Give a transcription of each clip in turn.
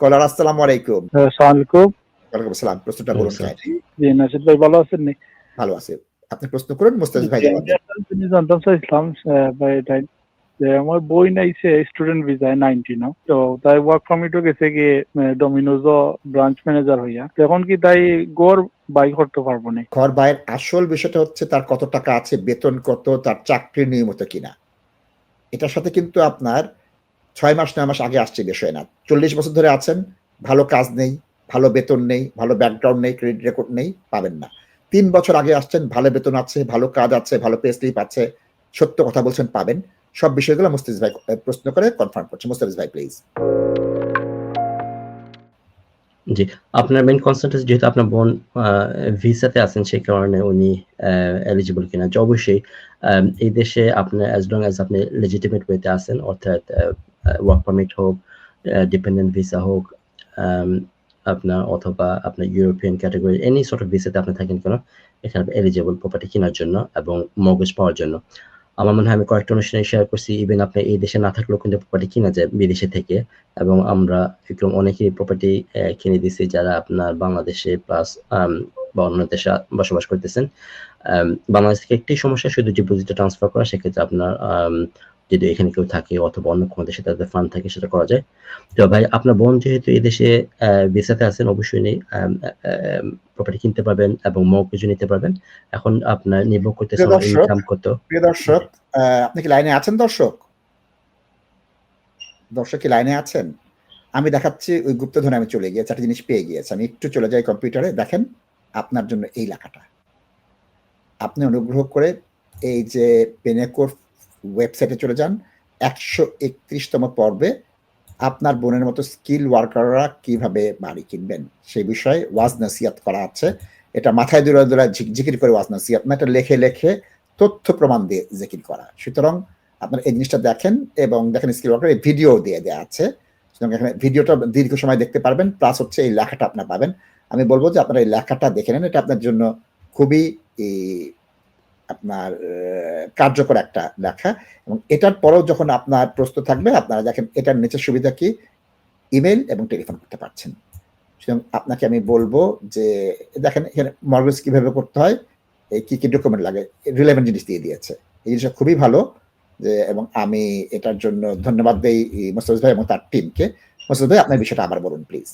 কলার আসসালামু আলাইকুম। আসসালামাইকুম ওয়ালাইকুম আসসালাম প্রশ্নটা বলুন আচ্ছা। জি নাসির ভাই ভালো আছেন নি? ভালো আছে। আপনি প্রশ্ন করুন মুস্তাফিজ ভাই জবাব দেন। জানতাম চাইছিলাম আহ, ভাই যে আমার বই নাইছে স্টুডেন্ট ভিসায় তো তাই ওয়ার্ক পারমিটও গেছে গিয়ে ডমিনোজও ব্রাঞ্চ ম্যানেজার হইয়া। এখন কি তাই গড় বাই করতে পারব না? ঘর বাইরের আসল বিষয়টা হচ্ছে তার কত টাকা আছে বেতন কত তার চাকরি নিয়মিত কিনা। এটার সাথে কিন্তু আপনার ছয় মাস, নয় মাস আগে আসছে বিষয় না। চল্লিশ বছর ধরে আছেন, ভালো কাজ নেই, ভালো বেতন নেই, ভালো ব্যাকগ্রাউন্ড নেই ক্রেডিট রেকর্ড নেই, পাবেন না। তিন বছর আগে আসছেন, ভালো বেতন আছে, ভালো কাজ আছে, ভালো পে স্লিপ আছে, সত্য কথা বলছেন, পাবেন। সব বিষয়গুলো মুস্তাফিজ ভাই প্রশ্ন করে কনফার্ম করছে। মুস্তাফিজ ভাই প্লিজ জি, আপনার মেইন কনসার্ন যেহেতু আপনার বোন ভিসাতে আছেন, সেই কারণে উনি এলিজিবল কিনা। যে অবশ্যই এই দেশে আপনার অ্যাজ লং অ্যাজ আপনি লেজিটিমেট ওয়েতে আছেন, অর্থাৎ ওয়ার্ক পারমিট হোক ডিপেন্ডেন্ট ভিসা হোক আপনার অথবা আপনার European category any sort of ভিসাতে আপনি থাকেন কেন, এখানে এলিজিবল প্রপার্টি কেনার জন্য এবং মগজ পাওয়ার জন্য। আমার মনে হয় আমি কয়েকটা অনুষ্ঠানে শেয়ার করছি ইভেন আপনি এই দেশে না থাকলেও কিন্তু প্রপার্টি কিনা যায় বিদেশে থেকে, এবং আমরা এরকম অনেকেই প্রপার্টি কিনে দিছি যারা আপনার বাংলাদেশে প্লাস বা অন্য দেশে বসবাস করতেছেন। বাংলাদেশ থেকে একটি সমস্যা, শুধু ডিপোজিটে ট্রান্সফার করা, সেক্ষেত্রে আপনার যদি এখানে কেউ থাকে অথবা অন্য কোনো দেশে তাদের ফান্ড থাকে সেটা করা যায়। তো ভাই আপনার বোন যেহেতু এই দেশে ভিসাতে আছেন অবশ্যই নেই প্রপার্টি কিনতে পারবেন এবং মৌকুজও নিতে পারবেন। এখন আপনার নির্ভর দর্শক, ইনকাম কত। প্রিয় দর্শক আপনি কি লাইনে আছেন দর্শক? দর্শক কি লাইনে আছেন? আমি দেখাচ্ছি ওই গুপ্তধনে আমি চলে গিয়েছি একটা জিনিস পেয়ে গিয়েছি। আমি একটু চলে যাই কম্পিউটারে দেখেন আপনার জন্য এই লেখাটা। আপনি অনুগ্রহ করে এই যে পেনেকোর ওয়েবসাইটে চলে যান। একশো একত্রিশতম পর্বে আপনার বোনের মতো স্কিল ওয়ার্কাররা কীভাবে বাড়ি কিনবেন? সেই বিষয়ে ওয়াজ নাসিয়াত করা আছে। এটা মাথায় দূরে দূরে ঝিকির করে ওয়াজ নাসিয়াত না, এটা লেখে লেখে তথ্য প্রমাণ দিয়ে জিকির করা। সুতরাং আপনার এই জিনিসটা দেখেন এবং দেখেন স্কিল ওয়ার্কার এই ভিডিও দিয়ে দেওয়া আছে। সুতরাং এখানে ভিডিওটা দীর্ঘ সময় দেখতে পারবেন প্লাস হচ্ছে এই লেখাটা আপনার পাবেন। আমি বলব যে আপনার এই লেখাটা দেখে নেন, এটা আপনার জন্য খুবই আপনার কার্যকর একটা লেখা এবং এটার পরেও যখন আপনার প্রস্তুত থাকবে, আপনারা দেখেন এটার নিচের সুবিধা কি? ইমেল এবং টেলিফোন করতে পারছেন। সুতরাং আপনাকে আমি বলব যে, দেখেন এখানে মর্গেজ কীভাবে করতে হয়, এই কি কি ডকুমেন্ট লাগে রিলেভেন্ট জিনিস দিয়ে দিয়েছে। এই জিনিসটা খুবই ভালো যে, এবং আমি এটার জন্য ধন্যবাদ দেই মোস্তাফিজ ভাই এবং তার টিমকে মোস্তাফিজ ভাই, আপনার বিষয়টা আবার বলুন প্লিজ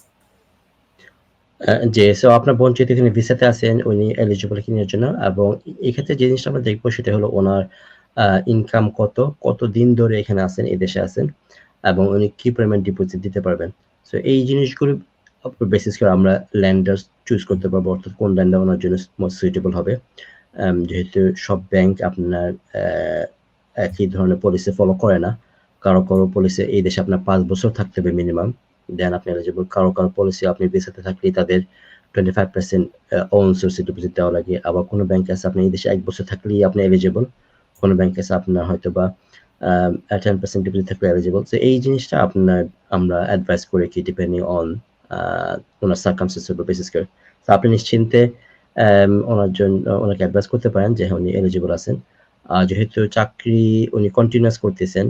যে সো আপনার বোন যেহেতু এখানে ভিসাতে আছেন, উনি এলিজিবল কিনার জন্য, এবং এই ক্ষেত্রে যে জিনিসটা আমরা দেখব, সেটা হলো ওনার ইনকাম কত কত দিন ধরে এখানে আছেন, এই দেশে আছেন, এবং উনি কি পরিমাণ ডিপোজিট দিতে পারবেন। সো এই জিনিসগুলো বেসিস করে আমরা ল্যান্ডার চুজ করতে পারব, অর্থাৎ কোন ল্যান্ডার ওনার জন্য মোস্ট সুইটেবল হবে। যেহেতু সব ব্যাংক আপনার একই ধরনের পলিসি ফলো করে না, কারও কারও পলিসি এই দেশে আপনার পাঁচ বছর থাকতে হবে মিনিমাম দেন আপনি এলিজিবল কারও কারও পলিসি আপনি ভিসাতে থাকলে তাদের টোয়েন্টি ফাইভ পার্সেন্ট ওন সোর্সে ডিপোজিট দেওয়া লাগে। আবার কোনো ব্যাংক আছে আপনি এই দেশে এক বছর থাকলেই আপনি এলিজিবল কোনো ব্যাংক আছে আপনার হয়তো বা টেন পার্সেন্ট ডিপোজিট থাকলে এলিজিবল তো এই জিনিসটা আপনার, আমরা অ্যাডভাইস করে কি ডিপেন্ডিং অন ওনার সার্কামস্টেন্সের উপর বেসিস করে। তো আপনি নিশ্চিন্তে ওনার জন্য ওনাকে অ্যাডভাইস করতে পারেন যে উনি এলিজিবল আছেন। আর যেহেতু চাকরি উনি কন্টিনিউয়াস করতেছেন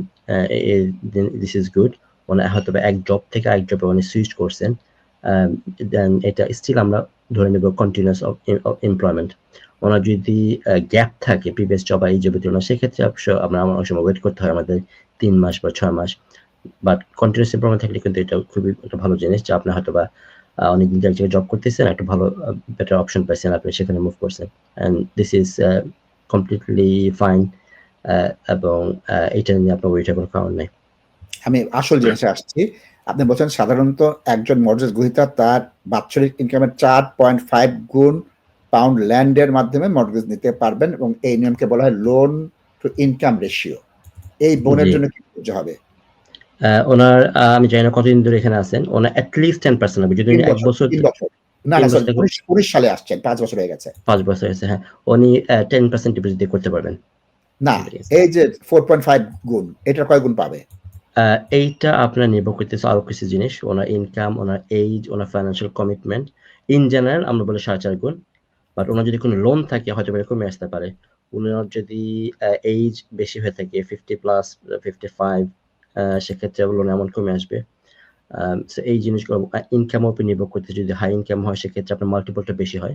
দিস ইজ গুড। মানে হয়তো এক জব থেকে আরেক জবে উনি সুইচ করছেন দেন এটা স্টিল আমরা ধরে নেব কন্টিনিউয়াস এমপ্লয়মেন্ট ওনার যদি গ্যাপ থাকে প্রিভিয়াস জব আর এই জবের জন্য সেক্ষেত্রে অবশ্য আমরা আমার অনেক সময় ওয়েট করতে হয় আমাদের তিন মাস বা ছয় মাস। বাট কন্টিনিউয়াস এমপ্লয়মেন্ট থাকলে কিন্তু এটা খুবই একটা ভালো জিনিস যে আপনি হয়তো বা অনেকদিন এক জায়গায় জব করতেছেন, একটা ভালো বেটার অপশন পাইছেন, আপনি সেখানে মুভ করছেন। And this is completely fine এবং এটা নিয়ে আপনার ওইটা কোনো কারণ নেই। আমি আসল জিনিসে আসছি। আপনি বলছেন সাধারণত একজন মর্গেজ গ্রহীতা তার বাৎসরিক ইনকামের চার পয়েন্ট ফাইভ গুণ পাউন্ড ল্যান্ডের মাধ্যমে মর্গেজ নিতে পারবেন এবং এই নিয়মকে বলা হয় লোন টু ইনকাম রেশিও এই বোনের জন্য কি করতে হবে? ওনার আমি জানি না কতদিন ধরে এখানে আছেন ওনার অ্যাটলিস্ট টেন পার্সেন্ট হবে। যদি এক বছর না না উনিশ সালে আসছেন পাঁচ বছর হয়ে গেছে। পাঁচ বছর হয়েছে হ্যাঁ। উনি টেন পার্সেন্ট ডিপোজিট করতে পারবেন। না এই যে ফোর পয়েন্ট ফাইভ গুণ এটার কয় গুণ পাবে? এইটা আপনার নির্ভর করতেছে আরও কিছু জিনিস, ওনার ইনকাম ওনার এইজ ওনার ফাইন্যান্সিয়াল কমিটমেন্ট ইন জেনারেল আমরা বলি সাড়ে চার গুণ। বাট ওনার যদি কোনো লোন থাকে, হয়তো বা কমে আসতে পারে। ওনার যদি এইজ বেশি হয়ে থাকে ফিফটি প্লাস ফিফটি ফাইভ সেক্ষেত্রে লোন এমন কমে আসবে। এই জিনিসগুলো ইনকামের উপর নির্ভর করতে যদি হাই ইনকাম হয়, সেক্ষেত্রে আপনার মাল্টিপলটা বেশি হয়।